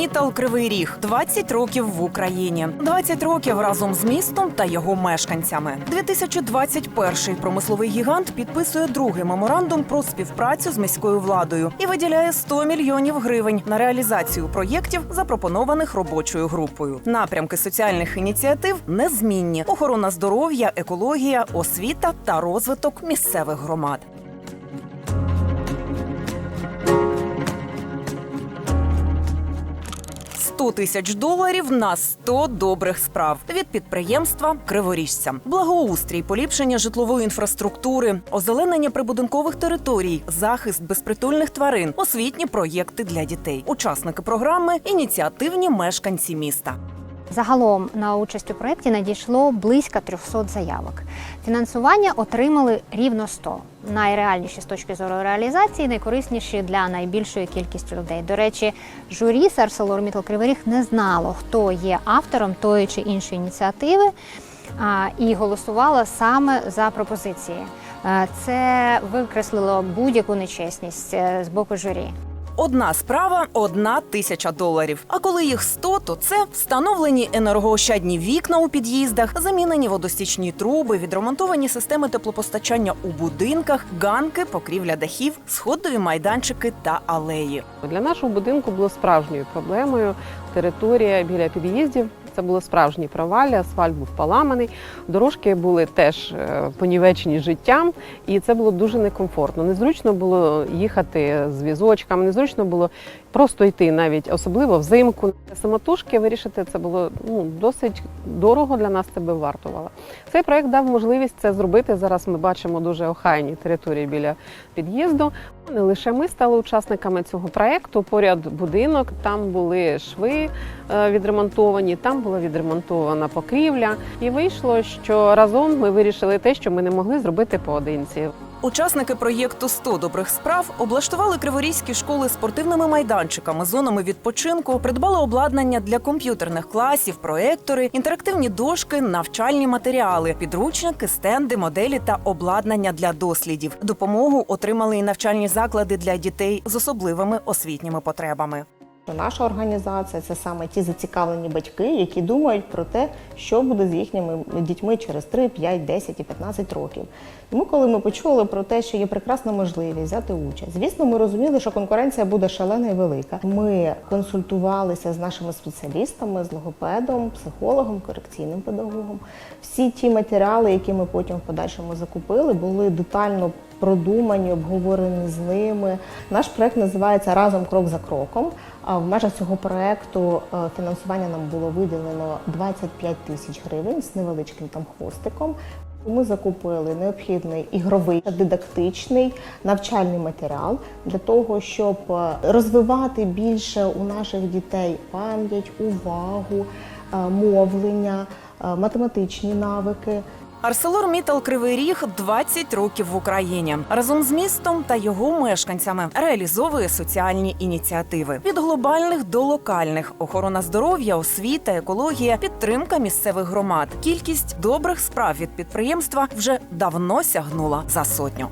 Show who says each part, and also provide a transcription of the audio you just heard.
Speaker 1: ArcelorMittal Кривий Ріг 20 років в Україні, 20 років разом з містом та його мешканцями. 2021 промисловий гігант підписує другий меморандум про співпрацю з міською владою і виділяє 100 мільйонів гривень на реалізацію проєктів, запропонованих робочою групою. Напрямки соціальних ініціатив незмінні: охорона здоров'я, екологія, освіта та розвиток місцевих громад. «100 тисяч доларів на 100 добрих справ від підприємства Криворіжця. Благоустрій, поліпшення житлової інфраструктури, озеленення прибудинкових територій, захист безпритульних тварин, освітні проєкти для дітей. Учасники програми ініціативні мешканці міста.
Speaker 2: Загалом на участь у проєкті надійшло близько 300 заявок. Фінансування отримали рівно 100. Найреальніші з точки зору реалізації, найкорисніші для найбільшої кількості людей. До речі, журі ArcelorMittal Кривий Ріг не знало, хто є автором тої чи іншої ініціативи, і голосувало саме за пропозиції. Е, Це викреслило будь-яку нечесність е, з боку журі.
Speaker 1: Одна справа одна тисяча доларів. А коли їх 100, то це встановлені енергоощадні вікна у під'їздах, замінені водостічні труби, відремонтовані системи теплопостачання у будинках, ганки, покрівля дахів, сходові майданчики та алеї.
Speaker 3: Для нашого будинку було справжньою проблемою територія біля під'їздів. Це було справжні провалля, асфальт був поламаний, дорожки були теж е, понівечені життям, і це було дуже некомфортно. Незручно було їхати з візочками, незручно було просто йти, навіть особливо взимку. Самотужки вирішити це було ну, досить дорого для нас це би вартувало. Цей проект дав можливість це зробити. Зараз ми бачимо дуже охайні території біля під'їзду. Не лише ми стали учасниками цього проекту. Поряд будинок, там були шви е, відремонтовані, там була відремонтована покрівля. І вийшло, що разом ми вирішили те, що ми не могли зробити поодинці.
Speaker 1: Учасники проєкту «100 добрих справ облаштували криворізькі школи спортивними майданчиками, зонами відпочинку, придбали обладнання для комп'ютерних класів, проектори, інтерактивні дошки, навчальні матеріали, підручники, стенди, моделі та обладнання для дослідів. Допомогу отримали і навчальні заклади для дітей з особливими освітніми потребами.
Speaker 4: Наша організація це саме ті зацікавлені батьки, які думають про те, що буде з їхніми дітьми через 3, 5, 10 і 15 років. Тому, коли ми почули про те, що є прекрасна можливість взяти участь, звісно, ми розуміли, що конкуренція буде шалена і велика. Ми консультувалися з нашими спеціалістами, з логопедом, психологом, корекційним педагогом. Всі ті матеріали, які ми потім в подальшому закупили, були детально продумані, обговорені з ними. Наш проект називається Разом крок за кроком. А в межах цього проекту е, фінансування нам було виділено 25 тисяч гривень з невеличким там хвостиком. Ми закупили необхідний ігровий дидактичний навчальний матеріал для того, щоб е, розвивати більше у наших дітей пам'ять, увагу, е, мовлення, математичні навики.
Speaker 1: ArcelorMittal Кривий Ріг 20 років в Україні разом з містом та його мешканцями реалізовує соціальні ініціативи від глобальних до локальних: охорона здоров'я, освіта, екологія, підтримка місцевих громад. Кількість добрих справ від підприємства вже давно сягнула за сотню.